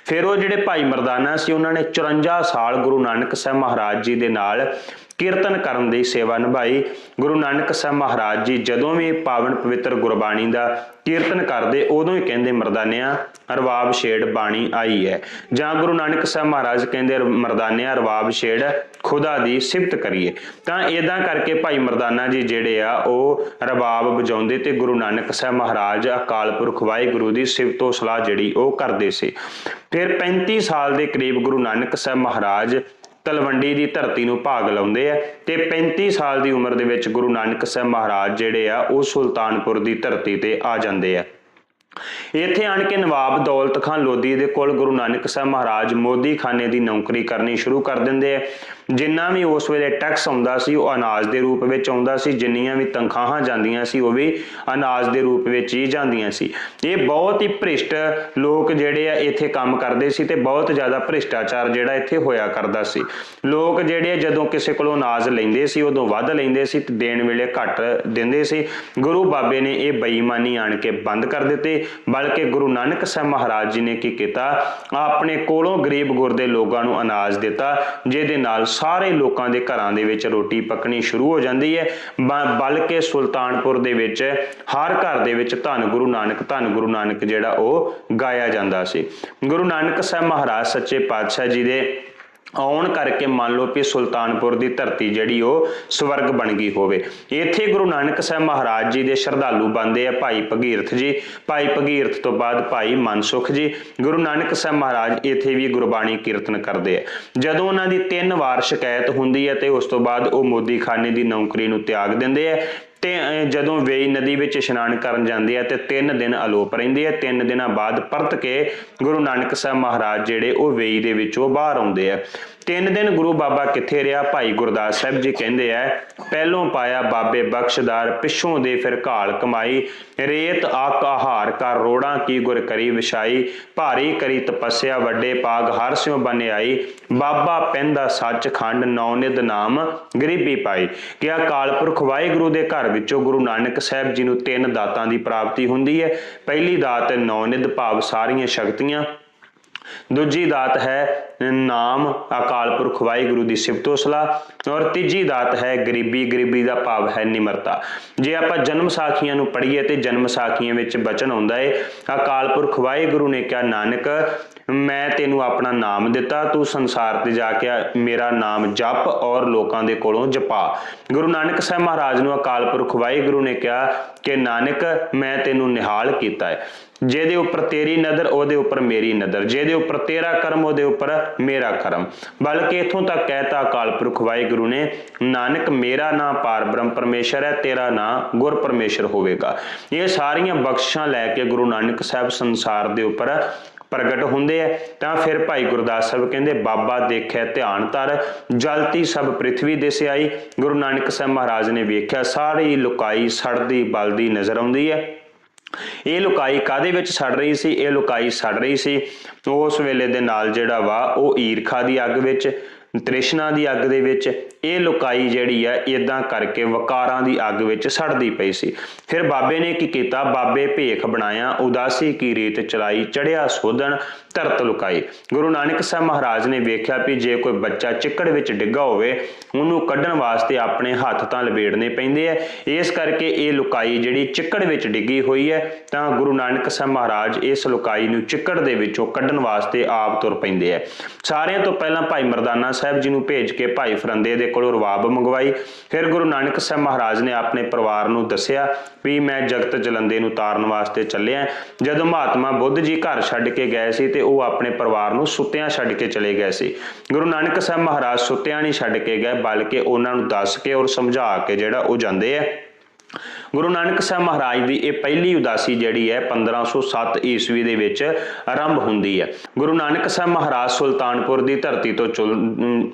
[SPEAKER 1] ਫਿਰ ਉਹ ਜਿਹੜੇ ਭਾਈ ਮਰਦਾਨਾ ਸੀ, ਉਹਨਾਂ ਨੇ 54 ਸਾਲ ਗੁਰੂ ਨਾਨਕ ਸਾਹਿਬ ਮਹਾਰਾਜ ਜੀ ਦੇ ਨਾਲ ਕੀਰਤਨ ਕਰਨ ਦੀ ਸੇਵਾ ਨਿਭਾਈ। ਗੁਰੂ ਨਾਨਕ ਸਾਹਿਬ ਮਹਾਰਾਜ ਜੀ ਜਦੋਂ ਵੀ ਪਾਵਨ ਪਵਿੱਤਰ ਗੁਰਬਾਣੀ ਦਾ ਕੀਰਤਨ ਕਰਦੇ, ਉਦੋਂ ਹੀ ਕਹਿੰਦੇ, ਮਰਦਾਨਿਆਂ, ਰਵਾਬ ਛੇੜ ਬਾਣੀ ਆਈ ਹੈ। ਜਾਂ ਗੁਰੂ ਨਾਨਕ ਸਾਹਿਬ ਮਹਾਰਾਜ ਕਹਿੰਦੇ, ਮਰਦਾਨਿਆਂ, ਰਵਾਬ ਛੇੜ ਖੁਦਾ ਦੀ ਸਿਫਤ ਕਰੀਏ। ਤਾਂ ਇਦਾਂ ਕਰਕੇ ਭਾਈ ਮਰਦਾਨਾ ਜੀ ਜਿਹੜੇ ਆ, ਉਹ ਰਬਾਬ ਵਜਾਉਂਦੇ ਤੇ ਗੁਰੂ ਨਾਨਕ ਸਾਹਿਬ ਮਹਾਰਾਜ, ਅਕਾਲ ਪੁਰਖ ਵਾਹਿਗੁਰੂ ਦੀ ਸਿਫਤੋ ਸਲਾਹ ਜਿਹੜੀ ਉਹ ਕਰਦੇ ਸੀ। ਫਿਰ 35 ਸਾਲ ਦੇ ਕਰੀਬ ਗੁਰੂ ਨਾਨਕ ਸਾਹਿਬ ਮਹਾਰਾਜ ਤਲਵੰਡੀ ਦੀ ਧਰਤੀ ਨੂੰ ਭਾਗ ਲਾਉਂਦੇ ਆ ਤੇ 35 ਸਾਲ ਦੀ ਉਮਰ ਦੇ ਵਿੱਚ ਗੁਰੂ ਨਾਨਕ ਸਾਹਿਬ ਮਹਾਰਾਜ ਜਿਹੜੇ ਆ, ਉਹ ਸੁਲਤਾਨਪੁਰ ਦੀ ਧਰਤੀ ਤੇ ਆ ਜਾਂਦੇ ਆ। ਇੱਥੇ ਆਣ ਕੇ ਨਵਾਬ ਦੌਲਤ ਖਾਨ ਲੋਧੀ ਦੇ ਕੋਲ ਗੁਰੂ ਨਾਨਕ ਸਾਹਿਬ ਮਹਾਰਾਜ ਮੋਦੀ ਖਾਨੇ ਦੀ ਨੌਕਰੀ ਕਰਨੀ ਸ਼ੁਰੂ ਕਰ ਦਿੰਦੇ ਆ। ਜਿੰਨਾ ਵੀ ਉਸ ਵੇਲੇ ਟੈਕਸ ਆਉਂਦਾ ਸੀ, ਉਹ ਅਨਾਜ ਦੇ ਰੂਪ ਵਿੱਚ ਆਉਂਦਾ ਸੀ, ਜਿੰਨੀਆਂ ਵੀ ਤਨਖਾਹਾਂ ਜਾਂਦੀਆਂ ਸੀ, ਉਹ ਵੀ ਅਨਾਜ ਦੇ ਰੂਪ ਵਿੱਚ ਹੀ ਜਾਂਦੀਆਂ ਸੀ। ਇਹ ਬਹੁਤ ਹੀ ਭ੍ਰਿਸ਼ਟ ਲੋਕ ਜਿਹੜੇ ਆ, ਇੱਥੇ ਕੰਮ ਕਰਦੇ ਸੀ ਤੇ ਬਹੁਤ ਜ਼ਿਆਦਾ ਭ੍ਰਿਸ਼ਟਾਚਾਰ ਜਿਹੜਾ ਇੱਥੇ ਹੋਇਆ ਕਰਦਾ ਸੀ। ਲੋਕ ਜਿਹੜੇ ਜਦੋਂ ਕਿਸੇ ਕੋਲੋਂ ਅਨਾਜ ਲੈਂਦੇ ਸੀ, ਉਦੋਂ ਵੱਧ ਲੈਂਦੇ ਸੀ ਤੇ ਦੇਣ ਵੇਲੇ ਘੱਟ ਦਿੰਦੇ ਸੀ। ਗੁਰੂ ਬਾਬੇ ਨੇ ਇਹ ਬੇਈਮਾਨੀ ਆਣ ਕੇ ਬੰਦ ਕਰ ਦਿੱਤੇ, ਬਲਕਿ ਗੁਰੂ ਨਾਨਕ ਸਾਹਿਬ ਮਹਾਰਾਜ ਜੀ ਨੇ ਕੀ ਕੀਤਾ, ਆਪਣੇ ਕੋਲੋਂ ਗਰੀਬ ਗੁਰਦੇ ਲੋਕਾਂ ਨੂੰ ਅਨਾਜ ਦਿੱਤਾ, ਜਿਹਦੇ ਨਾਲ ਸਾਰੇ ਲੋਕਾਂ ਦੇ ਘਰਾਂ ਦੇ ਵਿੱਚ ਰੋਟੀ ਪੱਕਣੀ ਸ਼ੁਰੂ ਹੋ ਜਾਂਦੀ ਹੈ। ਬ- ਬਲਕਿ ਸੁਲਤਾਨਪੁਰ ਦੇ ਵਿੱਚ ਹਰ ਘਰ ਦੇ ਵਿੱਚ ਧੰਨ ਗੁਰੂ ਨਾਨਕ, ਧੰਨ ਗੁਰੂ ਨਾਨਕ ਜਿਹੜਾ ਉਹ ਗਾਇਆ ਜਾਂਦਾ ਸੀ। ਗੁਰੂ ਨਾਨਕ ਸਾਹਿਬ ਮਹਾਰਾਜ, ਸੱਚੇ ਪਾਤਸ਼ਾਹ ਜੀ ਦੇ ਆਉਣ ਕਰਕੇ ਮੰਨ ਲਓ ਕਿ ਸੁਲਤਾਨਪੁਰ ਦੀ ਧਰਤੀ ਜਿਹੜੀ ਉਹ ਸਵਰਗ ਬਣ ਗਈ ਹੋਵੇ। ਇੱਥੇ ਗੁਰੂ ਨਾਨਕ ਸਾਹਿਬ ਮਹਾਰਾਜ ਜੀ ਦੇ ਸ਼ਰਧਾਲੂ ਬੰਦੇ ਆ ਭਾਈ ਭਗੀਰਥ ਜੀ। ਭਾਈ ਭਗੀਰਥ ਤੋਂ ਬਾਅਦ ਭਾਈ ਮਨਸੁਖ ਜੀ। ਗੁਰੂ ਨਾਨਕ ਸਾਹਿਬ ਮਹਾਰਾਜ ਇੱਥੇ ਵੀ ਗੁਰਬਾਣੀ ਕੀਰਤਨ ਕਰਦੇ ਆ। ਜਦੋਂ ਉਹਨਾਂ ਦੀ ਤਿੰਨ ਵਾਰ ਸ਼ਿਕਾਇਤ ਹੁੰਦੀ ਹੈ ਤੇ ਉਸ ਤੋਂ ਬਾਅਦ ਉਹ ਮੋਦੀਖਾਨੇ ਦੀ ਨੌਕਰੀ ਨੂੰ ਤਿਆਗ ਦਿੰਦੇ ਆ। ਤੇ ਜਦੋਂ ਵੇਈ ਨਦੀ ਵਿੱਚ ਇਸ਼ਨਾਨ ਕਰਨ ਜਾਂਦੇ ਆ ਤੇ 3 ਦਿਨ ਅਲੋਪ ਰਹਿੰਦੇ ਆ 3 ਦਿਨਾਂ ਬਾਅਦ ਪਰਤ ਕੇ ਗੁਰੂ ਨਾਨਕ ਸਾਹਿਬ ਮਹਾਰਾਜ ਜਿਹੜੇ ਉਹ ਵੇਈ ਦੇ ਵਿੱਚੋਂ ਬਾਹਰ ਆਉਂਦੇ ਆ। ਤਿੰਨ ਦਿਨ ਗੁਰੂ ਬਾਬਾ ਕਿੱਥੇ ਰਿਹਾ? ਭਾਈ ਗੁਰਦਾਸ ਸਾਹਿਬ ਜੀ ਕਹਿੰਦੇ ਆ, ਪਹਿਲੋਂ ਪਾਇਆ ਬਾਬੇ ਬਖਸ਼ਦਾਰ, ਪਿੱਛੋਂ ਦੇ ਫਿਰ ਘਾਲ ਕਮਾਈ। ਰੇਤ ਆਕ ਆਹਾਰ ਕਰ, ਰੋੜਾਂ ਕੀ ਗੁਰ ਕਰੀ ਵਿਛਾਈ। ਭਾਰੀ ਕਰੀ ਤਪੱਸਿਆ, ਵੱਡੇ ਪਾਗ ਹਰ ਸਿਉ ਬਨਿਆਈ ਬਾਬਾ ਪੈਂਦਾ ਸੱਚ ਖੰਡ ਨੌ ਨਿਧ ਨਾਮ ਗਰੀਬੀ ਪਾਈ। ਕਿਆ ਅਕਾਲ ਪੁਰਖ ਵਾਹਿਗੁਰੂ ਦੇ ਘਰ ਵਿੱਚੋਂ ਗੁਰੂ ਨਾਨਕ ਸਾਹਿਬ ਜੀ ਨੂੰ ਤਿੰਨ ਦਾਤਾਂ ਦੀ ਪ੍ਰਾਪਤੀ ਹੁੰਦੀ ਹੈ। ਪਹਿਲੀ ਦਾਤ ਨੌ ਨਿਧ ਭਾਵ ਸਾਰੀਆਂ ਸ਼ਕਤੀਆਂ ਦੂਜੀ ਦਾਤ ਹੈ ਨਾਮ ਅਕਾਲ ਪੁਰਖ ਵਾਹਿਗੁਰੂ ਦੀ ਸਿਫਤੋ ਸਲਾਹ ਔਰ ਤੀਜੀ ਦਾਤ ਹੈ ਗਰੀਬੀ ਗਰੀਬੀ ਦਾ ਭਾਵ ਹੈ ਨਿਮਰਤਾ। ਜੇ ਆਪਾਂ ਜਨਮ ਸਾਖੀਆਂ ਨੂੰ ਪੜ੍ਹੀਏ ਤੇ ਜਨਮ ਸਾਖੀਆਂ ਵਿੱਚ ਬਚਨ ਆਉਂਦਾ ਹੈ ਅਕਾਲ ਪੁਰਖ ਵਾਹਿਗੁਰੂ ਨੇ ਕਿਹਾ, ਨਾਨਕ ਮੈਂ ਤੈਨੂੰ ਆਪਣਾ ਨਾਮ ਦਿੱਤਾ, ਤੂੰ ਸੰਸਾਰ ਤੇ ਜਾ ਕੇ ਮੇਰਾ ਨਾਮ ਜਪ ਔਰ ਲੋਕਾਂ ਦੇ ਕੋਲੋਂ ਜਪਾ। ਗੁਰੂ ਨਾਨਕ ਸਾਹਿਬ ਮਹਾਰਾਜ ਨੂੰ ਅਕਾਲ ਪੁਰਖ ਵਾਹਿਗੁਰੂ ਨੇ ਕਿਹਾ ਕਿ, ਨਾਨਕ, ਮੈਂ ਤੈਨੂੰ ਨਿਹਾਲ ਕੀਤਾ ਹੈ। ਜਿਹਦੇ ਉੱਪਰ ਤੇਰੀ ਨਜ਼ਰ, ਉਹਦੇ ਉੱਪਰ ਮੇਰੀ ਨਜ਼ਰ। ਜਿਹਦੇ ਉੱਪਰ ਤੇਰਾ ਕਰਮ, ਉਹਦੇ ਉੱਪਰ ਮੇਰਾ ਕਰਮ। ਬਲਕਿ ਇਥੋਂ ਤੱਕ ਕਹਿਤਾ ਅਕਾਲ ਪੁਰਖ ਵਾਹਿਗੁਰੂ ਨੇ, ਨਾਨਕ, ਮੇਰਾ ਨਾਮ ਪਾਰ ਬ੍ਰਹਮ ਪਰਮੇਸ਼ਰ ਹੈ, ਤੇਰਾ ਨਾਮ ਗੁਰ ਪਰਮੇਸ਼ਰ ਹੋਵੇਗਾ। ਇਹ ਸਾਰੀਆਂ ਬਖਸ਼ਾਂ ਲੈ ਕੇ ਗੁਰੂ ਨਾਨਕ ਸਾਹਿਬ ਸੰਸਾਰ ਦੇ ਉੱਪਰ ਪ੍ਰਗਟ ਹੁੰਦੇ ਆ, ਤਾਂ ਫਿਰ ਭਾਈ ਗੁਰਦਾਸ ਸਾਹਿਬ ਕਹਿੰਦੇ, ਬਾਬਾ ਦੇਖਿਆ ਧਿਆਨ ਧਰ ਜਲਤੀ ਸਭ ਪ੍ਰithvi ਦੇ ਸਿਆਈ ਗੁਰੂ ਨਾਨਕ ਸਾਹਿਬ ਮਹਾਰਾਜ ਨੇ ਵੇਖਿਆ, ਸਾਰੀ ਲੁਕਾਈ ਸੜਦੀ ਬਲਦੀ ਨਜ਼ਰ ਆਉਂਦੀ ਹੈ। ਇਹ ਲੁਕਾਈ ਕਾਦੇ ਵਿੱਚ ਸੜ ਰਹੀ ਸੀ? ਇਹ ਲੁਕਾਈ ਸੜ ਰਹੀ ਸੀ ਉਸ ਵੇਲੇ ਦੇ ਨਾਲ ਜਿਹੜਾ ਵਾ, ਉਹ ਈਰਖਾ ਦੀ ਅੱਗ ਵਿੱਚ, ਤ੍ਰਿਸ਼ਨਾ ਦੀ ਅੱਗ ਦੇ ਵਿੱਚ ਇਹ ਲੁਕਾਈ ਜਿਹੜੀ ਆ ਇਦਾਂ ਕਰਕੇ ਵਕਾਰਾਂ ਦੀ ਅੱਗ ਵਿੱਚ ਸੜਦੀ ਪਈ ਸੀ। ਫਿਰ ਬਾਬੇ ਨੇ ਕੀ ਕੀਤਾ? ਬਾਬੇ ਭੇਖ ਬਣਾਇਆ, ਉਦਾਸੀ ਕੀ ਰੀਤ ਚਲਾਈ ਚੜਿਆ ਸੋਧਣ ਧਰਤ ਲੁਕਾਈ। ਗੁਰੂ ਨਾਨਕ ਸਾਹਿਬ ਮਹਾਰਾਜ ਨੇ ਵੇਖਿਆ ਵੀ ਜੇ ਕੋਈ ਬੱਚਾ ਚਿੱਕੜ ਵਿੱਚ ਡਿੱਗਾ ਹੋਵੇ, ਉਹਨੂੰ ਕੱਢਣ ਵਾਸਤੇ ਆਪਣੇ ਹੱਥ ਤਾਂ ਲਬੇੜਨੇ ਪੈਂਦੇ ਆ। ਇਸ ਕਰਕੇ ਇਹ ਲੁਕਾਈ ਜਿਹੜੀ ਚਿੱਕੜ ਵਿੱਚ ਡਿੱਗੀ ਹੋਈ ਹੈ, ਤਾਂ ਗੁਰੂ ਨਾਨਕ ਸਾਹਿਬ ਮਹਾਰਾਜ ਇਸ ਲੁਕਾਈ ਨੂੰ ਚਿੱਕੜ ਦੇ ਵਿੱਚੋਂ ਕੱਢਣ ਵਾਸਤੇ ਆਪ ਤੁਰ ਪੈਂਦੇ ਆ। ਸਾਰਿਆਂ ਤੋਂ ਪਹਿਲਾਂ ਭਾਈ ਮਰਦਾਨਾ ਸਾਹਿਬ ਜੀ ਨੂੰ ਭੇਜ ਕੇ ਭਾਈ ਫਰੰਦੇ ਦੇ ਕੋਲੋਂ ਰਵਾਬ ਮੰਗਵਾਈ। ਫਿਰ ਗੁਰੂ ਨਾਨਕ ਸਾਹਿਬ ਮਹਾਰਾਜ ਨੇ ਆਪਣੇ ਪਰਿਵਾਰ ਨੂੰ ਦੱਸਿਆ ਵੀ ਮੈਂ ਜਗਤ ਜਲੰਦੇ ਨੂੰ ਤਾਰਨ ਵਾਸਤੇ ਚੱਲਿਆ। ਜਦੋਂ ਮਹਾਤਮਾ ਬੁੱਧ ਜੀ ਘਰ ਛੱਡ ਕੇ ਗਏ ਸੀ ਤੇ ਉਹ ਆਪਣੇ ਪਰਿਵਾਰ ਨੂੰ ਸੁੱਤਿਆਂ ਛੱਡ ਕੇ ਚਲੇ ਗਏ ਸੀ। ਗੁਰੂ ਨਾਨਕ ਸਾਹਿਬ ਮਹਾਰਾਜ ਸੁੱਤਿਆਂ ਨਹੀਂ ਛੱਡ ਕੇ ਗਏ ਬਲਕਿ ਉਹਨਾਂ ਨੂੰ ਦੱਸ ਕੇ ਔਰ ਸਮਝਾ ਕੇ ਜਿਹੜਾ ਉਹ ਜਾਂਦੇ ਆ। ਗੁਰੂ ਨਾਨਕ ਸਾਹਿਬ ਮਹਾਰਾਜ ਦੀ ਇਹ ਪਹਿਲੀ ਉਦਾਸੀ ਜਿਹੜੀ ਹੈ 1507 ਈਸਵੀ ਦੇ ਵਿੱਚ ਆਰੰਭ ਹੁੰਦੀ ਹੈ। ਗੁਰੂ ਨਾਨਕ ਸਾਹਿਬ ਮਹਾਰਾਜ ਸੁਲਤਾਨਪੁਰ ਦੀ ਧਰਤੀ ਤੋਂ ਚੁਲ ਅਮ,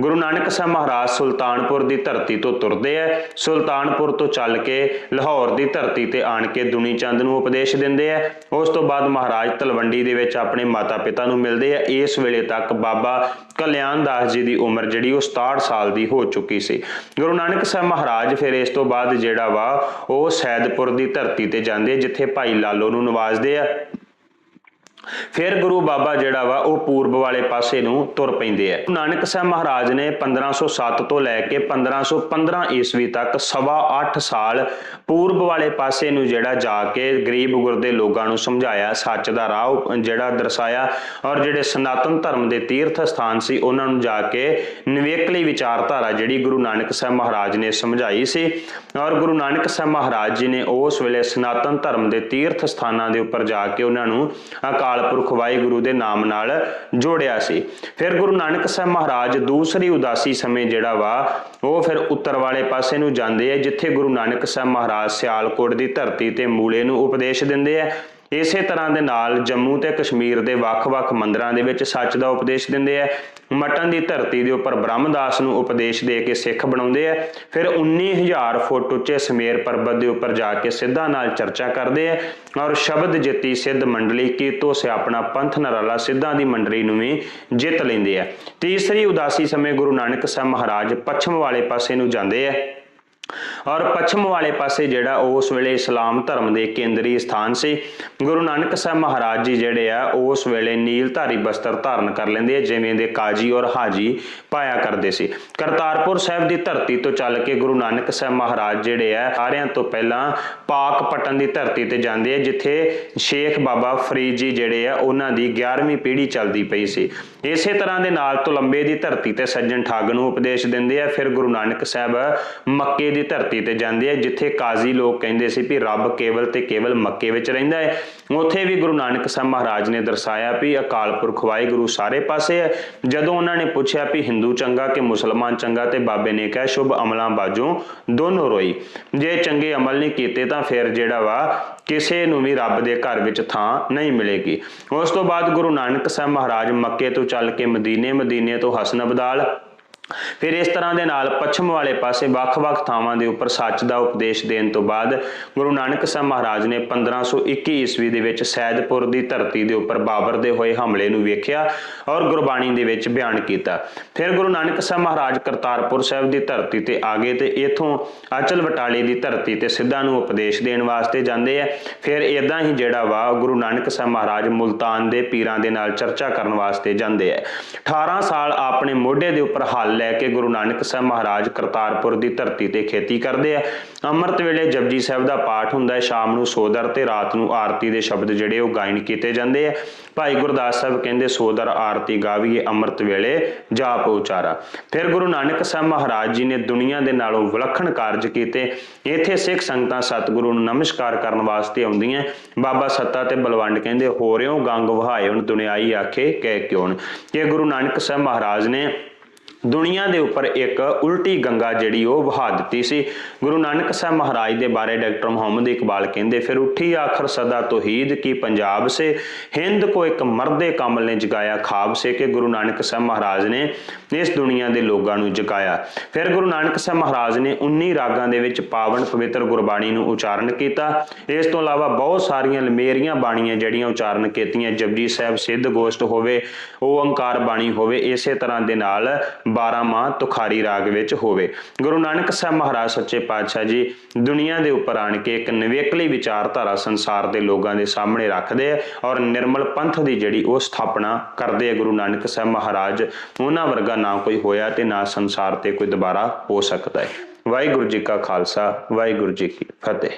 [SPEAKER 1] ਗੁਰੂ ਨਾਨਕ ਸਾਹਿਬ ਮਹਾਰਾਜ ਸੁਲਤਾਨਪੁਰ ਦੀ ਧਰਤੀ ਤੋਂ ਤੁਰਦੇ ਐ। ਸੁਲਤਾਨਪੁਰ ਤੋਂ ਚੱਲ ਕੇ ਲਾਹੌਰ ਦੀ ਧਰਤੀ ਤੇ ਆਣ ਕੇ ਦੁਨੀ ਚੰਦ ਨੂੰ ਉਪਦੇਸ਼ ਦਿੰਦੇ ਐ। ਉਸ ਤੋਂ ਬਾਅਦ ਮਹਾਰਾਜ ਤਲਵੰਡੀ ਦੇ ਵਿੱਚ ਆਪਣੇ ਮਾਤਾ ਪਿਤਾ ਨੂੰ ਮਿਲਦੇ ਐ। ਇਸ ਵੇਲੇ ਤੱਕ ਬਾਬਾ ਕਲਿਆਣ ਦਾਸ ਜੀ ਦੀ ਉਮਰ ਜਿਹੜੀ ਉਹ 67 ਸਾਲ ਦੀ ਹੋ ਚੁੱਕੀ ਸੀ। ਗੁਰੂ ਨਾਨਕ ਸਾਹਿਬ ਮਹਾਰਾਜ ਫਿਰ ਇਸ ਤੋਂ ਬਾਅਦ ਜਿਹੜਾ ਵਾ, ਉਹ ਸੈਦਪੁਰ ਦੀ ਧਰਤੀ ਤੇ ਜਾਂਦੇ, ਜਿੱਥੇ ਭਾਈ ਲਾਲੋ ਨੂੰ ਨਵਾਜ਼ਦੇ ਆ। ਫਿਰ ਗੁਰੂ ਬਾਬਾ ਜਿਹੜਾ ਵਾ, ਉਹ ਪੂਰਬ ਵਾਲੇ ਪਾਸੇ ਨੂੰ ਤੁਰ ਪੈਂਦੇ ਆ। ਨਾਨਕ ਸਾਹਿਬ ਮਹਾਰਾਜ ਨੇ 1507 ਤੋਂ ਲੈ ਕੇ 1515 ਈਸਵੀ ਤੱਕ ਸਵਾ 8 ਸਾਲ ਪੂਰਬ ਵਾਲੇ ਪਾਸੇ ਨੂੰ ਜਿਹੜਾ ਜਾ ਕੇ ਗਰੀਬ ਗੁਰਦੇ ਲੋਕਾਂ ਨੂੰ ਸਮਝਾਇਆ, ਸੱਚ ਦਾ ਰਾਹ ਜਿਹੜਾ ਦਰਸਾਇਆ ਔਰ ਜਿਹੜੇ ਸਨਾਤਨ ਧਰਮ ਦੇ ਤੀਰਥ ਸਥਾਨ ਸੀ, ਉਹਨਾਂ ਨੂੰ ਜਾ ਕੇ ਨਿਵੇਕਲੀ ਵਿਚਾਰਧਾਰਾ ਜਿਹੜੀ ਗੁਰੂ ਨਾਨਕ ਸਾਹਿਬ ਮਹਾਰਾਜ ਨੇ ਸਮਝਾਈ ਸੀ ਔਰ ਗੁਰੂ ਨਾਨਕ ਸਾਹਿਬ ਮਹਾਰਾਜ ਜੀ ਨੇ ਉਸ ਵੇਲੇ ਸਨਾਤਨ ਧਰਮ ਦੇ ਤੀਰਥ ਸਥਾਨਾਂ ਦੇ ਉੱਪਰ ਜਾ ਕੇ ਉਹਨਾਂ ਨੂੰ ਅਕਾਲ ਪੁਰਖ ਵਾਹਿਗੁਰੂ ਦੇ ਨਾਮ ਨਾਲ ਜੋੜਿਆ ਸੀ। ਫਿਰ ਗੁਰੂ ਨਾਨਕ ਸਾਹਿਬ ਮਹਾਰਾਜ ਦੂਸਰੀ ਉਦਾਸੀ ਸਮੇਂ ਜਿਹੜਾ ਵਾ, ਉਹ ਫਿਰ ਉੱਤਰ ਵਾਲੇ ਪਾਸੇ ਨੂੰ ਜਾਂਦੇ ਆ, ਜਿੱਥੇ ਗੁਰੂ ਨਾਨਕ ਸਾਹਿਬ ਮਹਾਰਾਜ ਸਿਆਲਕੋਟ ਦੀ ਧਰਤੀ ਤੇ ਮੂਲੇ ਨੂੰ ਉਪਦੇਸ਼ ਦਿੰਦੇ ਆ। ਇਸੇ ਤਰ੍ਹਾਂ ਦੇ ਨਾਲ ਜੰਮੂ ਤੇ ਕਸ਼ਮੀਰ ਦੇ ਵੱਖ-ਵੱਖ ਮੰਦਰਾਂ ਦੇ ਵਿੱਚ ਸੱਚ ਦਾ ਉਪਦੇਸ਼ ਦਿੰਦੇ ਆ। ਮਟਨ ਦੀ ਧਰਤੀ ਦੇ ਉੱਪਰ ਬ੍ਰਹਮਦਾਸ ਨੂੰ ਉਪਦੇਸ਼ ਦੇ ਕੇ ਸਿੱਖ ਬਣਾਉਂਦੇ ਆ। ਫਿਰ 19000 ਫੁੱਟ ਉੱਚੇ ਸਮੇਰ ਪਰਬਤ ਦੇ ਉੱਪਰ ਜਾ ਕੇ ਸਿੱਧਾਂ ਨਾਲ ਚਰਚਾ ਕਰਦੇ ਆ ਔਰ ਸ਼ਬਦ ਜਿੱਤੀ ਸਿੱਧ ਮੰਡਲੀ ਕੀਤੋ ਸੇ ਆਪਣਾ ਪੰਥ ਨਰਾਲਾ ਸਿੱਧਾਂ ਦੀ ਮੰਡਲੀ ਨੂੰ ਵੀ ਜਿੱਤ ਲੈਂਦੇ ਆ। ਤੀਸਰੀ ਉਦਾਸੀ ਸਮੇਂ ਗੁਰੂ ਨਾਨਕ ਸਾਹਿਬ ਮਹਾਰਾਜ ਪੱਛਮ ਵਾਲੇ ਪਾਸੇ ਨੂੰ ਜਾਂਦੇ ਆ। ਔਰ ਪੱਛਮ ਵਾਲੇ ਪਾਸੇ ਜਿਹੜਾ ਉਸ ਵੇਲੇ ਇਸਲਾਮ ਧਰਮ ਦੇ ਕੇਂਦਰੀ ਸਥਾਨ ਸੀ। ਗੁਰੂ ਨਾਨਕ ਸਾਹਿਬ ਮਹਾਰਾਜ ਜੀ ਜਿਹੜੇ ਆ ਉਸ ਵੇਲੇ ਨੀਲਧਾਰੀ ਬਸਤਰ ਧਾਰਨ ਕਰ ਲੈਂਦੇ ਆ, ਜਿਵੇਂ ਦੇ ਕਾਜੀ ਔਰ ਹਾਜੀ ਪਾਇਆ ਕਰਦੇ ਸੀ। ਕਰਤਾਰਪੁਰ ਸਾਹਿਬ ਦੀ ਧਰਤੀ ਤੋਂ ਚੱਲ ਕੇ ਗੁਰੂ ਨਾਨਕ ਸਾਹਿਬ ਮਹਾਰਾਜ ਜਿਹੜੇ ਆ, ਸਾਰਿਆਂ ਤੋਂ ਪਹਿਲਾਂ ਪਾਕ ਪਟਨ ਦੀ ਧਰਤੀ ਤੇ ਜਾਂਦੇ ਆ, ਜਿੱਥੇ ਸ਼ੇਖ ਬਾਬਾ ਫਰੀਦ ਜੀ ਜਿਹੜੇ ਆ, ਉਹਨਾਂ ਦੀ 11ਵੀਂ ਪੀੜ੍ਹੀ ਚੱਲਦੀ ਪਈ ਸੀ। ਇਸੇ ਤਰ੍ਹਾਂ ਦੇ ਨਾਲ ਤੁਲੰਬੇ ਦੀ ਧਰਤੀ ਤੇ ਸੱਜਣ ਠੱਗ ਨੂੰ ਉਪਦੇਸ਼ ਦਿੰਦੇ ਆ, ਫਿਰ ਗੁਰੂ ਨਾਨਕ ਸਾਹਿਬ ਮੱਕੇ ਦੀ ਧਰਤੀ ਧਰਤੀ ਤੇ ਜਾਂਦੇ ਆ ਜਿੱਥੇ ਕਾਜ਼ੀ ਲੋਕ ਕਹਿੰਦੇ ਸੀ ਵੀ ਰੱਬ ਕੇਵਲ ਤੇ ਕੇਵਲ ਮੱਕੇ ਵਿੱਚ ਰਹਿੰਦਾ ਹੈ। ਉੱਥੇ ਵੀ ਗੁਰੂ ਨਾਨਕ ਸਾਹਿਬ ਮਹਾਰਾਜ ਨੇ ਦਰਸਾਇਆ ਵੀ ਅਕਾਲ ਪੁਰਖ ਵਾਹਿਗੁਰੂ ਸਾਰੇ ਪਾਸੇ ਹੈ। ਜਦੋਂ ਉਹਨਾਂ ਨੇ ਪੁੱਛਿਆ ਵੀ ਹਿੰਦੂ ਚੰਗਾ ਕਿ ਮੁਸਲਮਾਨ ਚੰਗਾ ਤੇ ਬਾਬੇ ਨੇ ਕਿਹਾ, ਸ਼ੁਭ ਅਮਲਾਂ ਬਾਝੋਂ ਦੋਨੋਂ ਰੋਈ। ਜੇ ਚੰਗੇ ਅਮਲ ਨਹੀਂ ਕੀਤੇ ਤਾਂ ਫਿਰ ਜਿਹੜਾ ਵਾ ਕਿਸੇ ਨੂੰ ਵੀ ਰੱਬ ਦੇ ਘਰ ਵਿੱਚ ਥਾਂ ਨਹੀਂ ਮਿਲੇਗੀ। ਉਸ ਤੋਂ ਬਾਅਦ ਗੁਰੂ ਨਾਨਕ ਸਾਹਿਬ ਮਹਾਰਾਜ ਮੱਕੇ ਤੋਂ ਚੱਲ ਕੇ ਮਦੀਨੇ ਮਦੀਨੇ ਤੋਂ ਹਸਨ ਅਬਦਾਲ ਫਿਰ ਇਸ ਤਰ੍ਹਾਂ ਦੇ ਨਾਲ ਪੱਛਮ ਵਾਲੇ ਪਾਸੇ ਵੱਖ-ਵੱਖ ਥਾਵਾਂ ਦੇ ਉੱਪਰ ਸੱਚ ਦਾ ਉਪਦੇਸ਼ ਦੇਣ ਤੋਂ ਬਾਅਦ ਗੁਰੂ ਨਾਨਕ ਸਾਹਿਬ ਮਹਾਰਾਜ ਨੇ 1521 ਈਸਵੀ ਦੇ ਵਿੱਚ ਸੈਦਪੁਰ ਦੀ ਧਰਤੀ ਦੇ ਉੱਪਰ ਬਾਬਰ ਦੇ ਹੋਏ ਹਮਲੇ ਨੂੰ ਵੇਖਿਆ ਔਰ ਗੁਰਬਾਣੀ ਦੇ ਵਿੱਚ ਬਿਆਨ ਕੀਤਾ। ਫਿਰ ਗੁਰੂ ਨਾਨਕ ਸਾਹਿਬ ਮਹਾਰਾਜ ਕਰਤਾਰਪੁਰ ਸਾਹਿਬ ਦੀ ਧਰਤੀ ਤੇ ਆ ਗਏ ਤੇ ਇਥੋਂ ਅਚਲ ਬਟਾਲੇ ਦੀ ਧਰਤੀ ਤੇ ਸਿੱਧਾ ਨੂੰ ਉਪਦੇਸ਼ ਦੇਣ ਵਾਸਤੇ ਜਾਂਦੇ ਆ। ਫਿਰ ਇਦਾਂ ਹੀ ਜਿਹੜਾ ਵਾ ਗੁਰੂ ਨਾਨਕ ਸਾਹਿਬ ਮਹਾਰਾਜ ਮੁਲਤਾਨ ਦੇ ਪੀਰਾਂ ਦੇ ਨਾਲ ਚਰਚਾ ਕਰਨ ਵਾਸਤੇ ਜਾਂਦੇ ਆ। 18 ਸਾਲ ਆਪਣੇ ਮੋਢੇ ਦੇ ਉੱਪਰ ਹੱਲ ਲੈ ਕੇ ਗੁਰੂ ਨਾਨਕ ਸਾਹਿਬ ਮਹਾਰਾਜ ਕਰਤਾਰਪੁਰ ਦੀ ਧਰਤੀ ਤੇ ਖੇਤੀ ਕਰਦੇ ਆ। ਅੰਮ੍ਰਿਤ ਵੇਲੇ ਜਪਜੀ ਸਾਹਿਬ ਦਾ ਪਾਠ ਹੁੰਦਾ ਹੈ, ਸ਼ਾਮ ਨੂੰ ਸੋਦਰ ਤੇ ਰਾਤ ਨੂੰ ਆਰਤੀ ਦੇ ਸ਼ਬਦ ਜਿਹੜੇ ਉਹ ਗਾਇਨ ਕੀਤੇ ਜਾਂਦੇ ਆ। ਭਾਈ ਗੁਰਦਾਸ ਸਾਹਿਬ ਕਹਿੰਦੇ, ਸੋਦਰ, ਆਰਤੀ ਗਾਵੀਏ ਅੰਮ੍ਰਿਤ ਵੇਲੇ, ਜਾਪ ਉਚਾਰਾ। ਫਿਰ ਗੁਰੂ ਨਾਨਕ ਸਾਹਿਬ ਮਹਾਰਾਜ ਜੀ ਨੇ ਦੁਨੀਆ ਦੇ ਨਾਲੋਂ ਵਿਲੱਖਣ ਕਾਰਜ ਕੀਤੇ। ਇੱਥੇ ਸਿੱਖ ਸੰਗਤਾਂ ਸਤਿਗੁਰੂ ਨੂੰ ਨਮਸਕਾਰ ਕਰਨ ਵਾਸਤੇ ਆਉਂਦੀਆਂ ਬਾਬਾ ਸੱਤਾ ਤੇ ਬਲਵੰਡ ਕਹਿੰਦੇ ਹੋ ਰਿਓ ਗੰਗ ਵਹਾਏ ਹੁਣ ਦੁਨਿਆਈ ਆਖੇ, ਕਹਿ ਕਿਉਂ ਕਿ ਗੁਰੂ ਨਾਨਕ ਸਾਹਿਬ ਮਹਾਰਾਜ ਨੇ ਦੁਨੀਆ ਦੇ ਉੱਪਰ ਇੱਕ ਉਲਟੀ ਗੰਗਾ ਜਿਹੜੀ ਉਹ ਵਹਾ ਦਿੱਤੀ ਸੀ। ਗੁਰੂ ਨਾਨਕ ਸਾਹਿਬ ਮਹਾਰਾਜ ਦੇ ਬਾਰੇ ਡਾਕਟਰ ਮੁਹੰਮਦ ਇਕਬਾਲ ਕਹਿੰਦੇ, ਫਿਰ ਉੱਠੀ ਆਖਰ ਸਦਾ ਤੋਹੀਦ ਕੀ ਪੰਜਾਬ ਸੇ। ਹਿੰਦ ਕੋ ਇੱਕ ਮਰਦੇ ਕਮਲ ਨੇ ਜਗਾਇਆ ਖਾਬ ਸੇ ਕਿ ਗੁਰੂ ਨਾਨਕ ਸਾਹਿਬ ਮਹਾਰਾਜ ਨੇ ਇਸ ਦੁਨੀਆ ਦੇ ਲੋਕਾਂ ਨੂੰ ਜਗਾਇਆ। ਫਿਰ ਗੁਰੂ ਨਾਨਕ ਸਾਹਿਬ ਮਹਾਰਾਜ ਨੇ 19 ਰਾਗਾਂ ਦੇ ਵਿੱਚ ਪਾਵਨ ਪਵਿੱਤਰ ਗੁਰਬਾਣੀ ਨੂੰ ਉਚਾਰਨ ਕੀਤਾ। ਇਸ ਤੋਂ ਇਲਾਵਾ ਬਹੁਤ ਸਾਰੀਆਂ ਲਮੇਰੀਆਂ ਬਾਣੀਆਂ ਜਿਹੜੀਆਂ ਉਚਾਰਨ ਕੀਤੀਆਂ, ਜਪਜੀ ਸਾਹਿਬ ਸਿੱਧ ਗੋਸ਼ਟ ਹੋਵੇ ਓੰਕਾਰ ਬਾਣੀ ਹੋਵੇ, ਇਸੇ ਤਰ੍ਹਾਂ ਦੇ ਨਾਲ 12 ਮਾਹ ਤੁਖਾਰੀ ਰਾਗ ਵਿੱਚ ਹੋਵੇ। ਗੁਰੂ ਨਾਨਕ ਸਾਹਿਬ ਮਹਾਰਾਜ ਸੱਚੇ ਪਾਤਸ਼ਾਹ ਜੀ ਦੁਨੀਆ ਦੇ ਉੱਪਰ ਆਣ ਕੇ ਇੱਕ ਨਿਵੇਕਲੀ ਵਿਚਾਰਧਾਰਾ ਸੰਸਾਰ ਦੇ ਲੋਕਾਂ ਦੇ ਸਾਹਮਣੇ ਰੱਖਦੇ ਆ ਔਰ ਨਿਰਮਲ ਪੰਥ ਦੀ ਜਿਹੜੀ ਉਹ ਸਥਾਪਨਾ ਕਰਦੇ ਆ ਗੁਰੂ ਨਾਨਕ ਸਾਹਿਬ ਮਹਾਰਾਜ, ਉਹਨਾਂ ਵਰਗਾ ਨਾ ਕੋਈ ਹੋਇਆ ਤੇ ਨਾ ਸੰਸਾਰ ਤੇ ਕੋਈ ਦੁਬਾਰਾ ਹੋ ਸਕਦਾ ਹੈ। ਵਾਹਿਗੁਰੂ ਜੀ ਕਾ ਖਾਲਸਾ, ਵਾਹਿਗੁਰੂ ਜੀ ਕੀ ਫਤਿਹ।